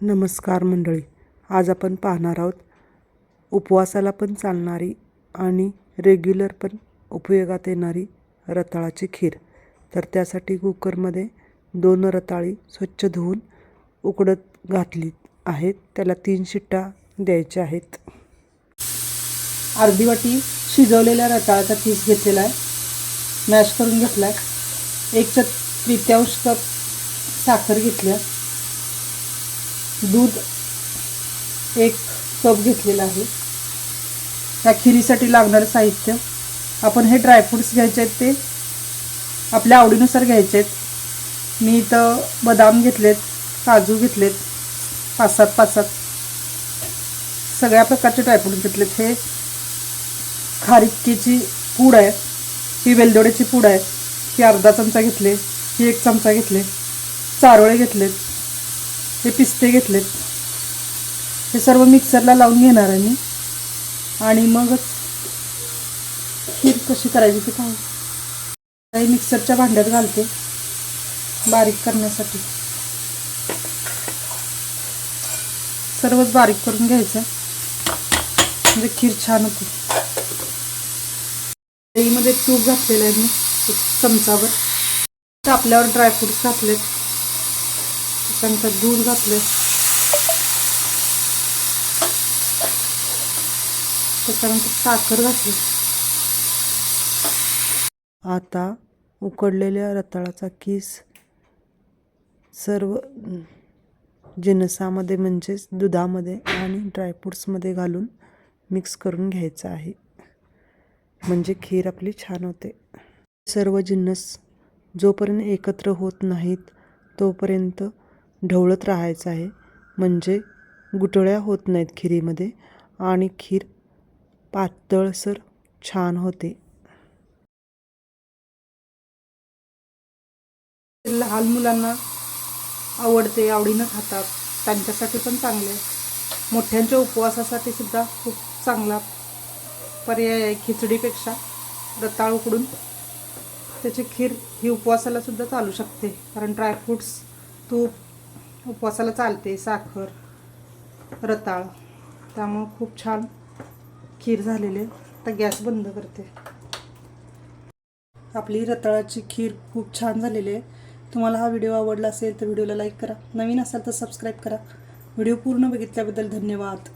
नमस्कार मंडळी आज आपण पाहणार आहोत उपवासाला पण चालणारी आणि रेग्युलर पण उपयोगात येणारी रताळाची खीर. तर त्यासाठी कुकरमध्ये दोन रताळी स्वच्छ धुवून उकडत घातली आहेत. त्याला तीन शिट्टा द्यायच्या आहेत. अर्धी वाटी शिजवलेल्या रताळाचा पीस घेतलेला आहे. मॅश करून घेतला आहे एक च कप साखर घेतल्या दूध एक कप घेतलेलं आहे. ह्या खिरीसाठी लागणारं साहित्य. आपण हे ड्रायफ्रूट्स घ्यायचे आहेत ते आपल्या आवडीनुसार घ्यायचे आहेत. मी इथं बदाम घेतलेत काजू घेतलेत पाच सात पाच सात सगळ्या प्रकारचे ड्रायफ्रूट्स घेतलेत. हे खारिक्कीची पूड आहे. ही वेलदोड्याची पूड आहे. ही अर्धा चमचा घेतले ही एक चमचा घेतले. चारोळे घेतलेत. हे पिस्ते घेतलेत. हे सर्व मिक्सरला लावून घेणार आहे मी. आणि मगच खीर कशी करायची ते पाहू. काही मिक्सरच्या भांड्यात घालते. बारीक करण्यासाठी. सर्वच बारीक करून घ्यायचं. म्हणजे खीर छान होते. दहीमध्ये तूप घातलेलं आहे मी एक चमचाभर. तापल्यावर ड्रायफ्रुट्स घातलेत. त्याच्यानंतर दूध घातले त्याच्यानंतर साखर घातली. आता उकडलेल्या रताळाचा किस सर्व जिनसामध्ये म्हणजेच दुधामध्ये आणि ड्रायफ्रूट्समध्ये घालून मिक्स करून घ्यायचं आहे. म्हणजे खीर आपली छान होते. सर्व जिन्नस जोपर्यंत एकत्र होत नाहीत तोपर्यंत ढवळत राहायचं आहे. म्हणजे गुटळ्या होत नाहीत खिरीमध्ये आणि खीर पातळसर छान होते. लहान मुलांना आवडते आवडीनं खातात. त्यांच्यासाठी पण चांगले मोठ्यांच्या उपवासासाठी सुद्धा खूप चांगला पर्याय आहे खिचडीपेक्षा. रताळ उकडून त्याची खीर ही उपवासाला सुद्धा चालू शकते. कारण ड्रायफ्रूट्स तूप उपवासाला चालते साखर रताळ. त्यामुळं खूप छान खीर झालेली आहे. आता गॅस बंद करते. आपली रताळाची खीर खूप छान झालेली आहे. तुम्हाला हा व्हिडिओ आवडला असेल तर व्हिडिओला लाईक करा. नवीन असाल तर सबस्क्राईब करा. व्हिडिओ पूर्ण बघितल्याबद्दल धन्यवाद.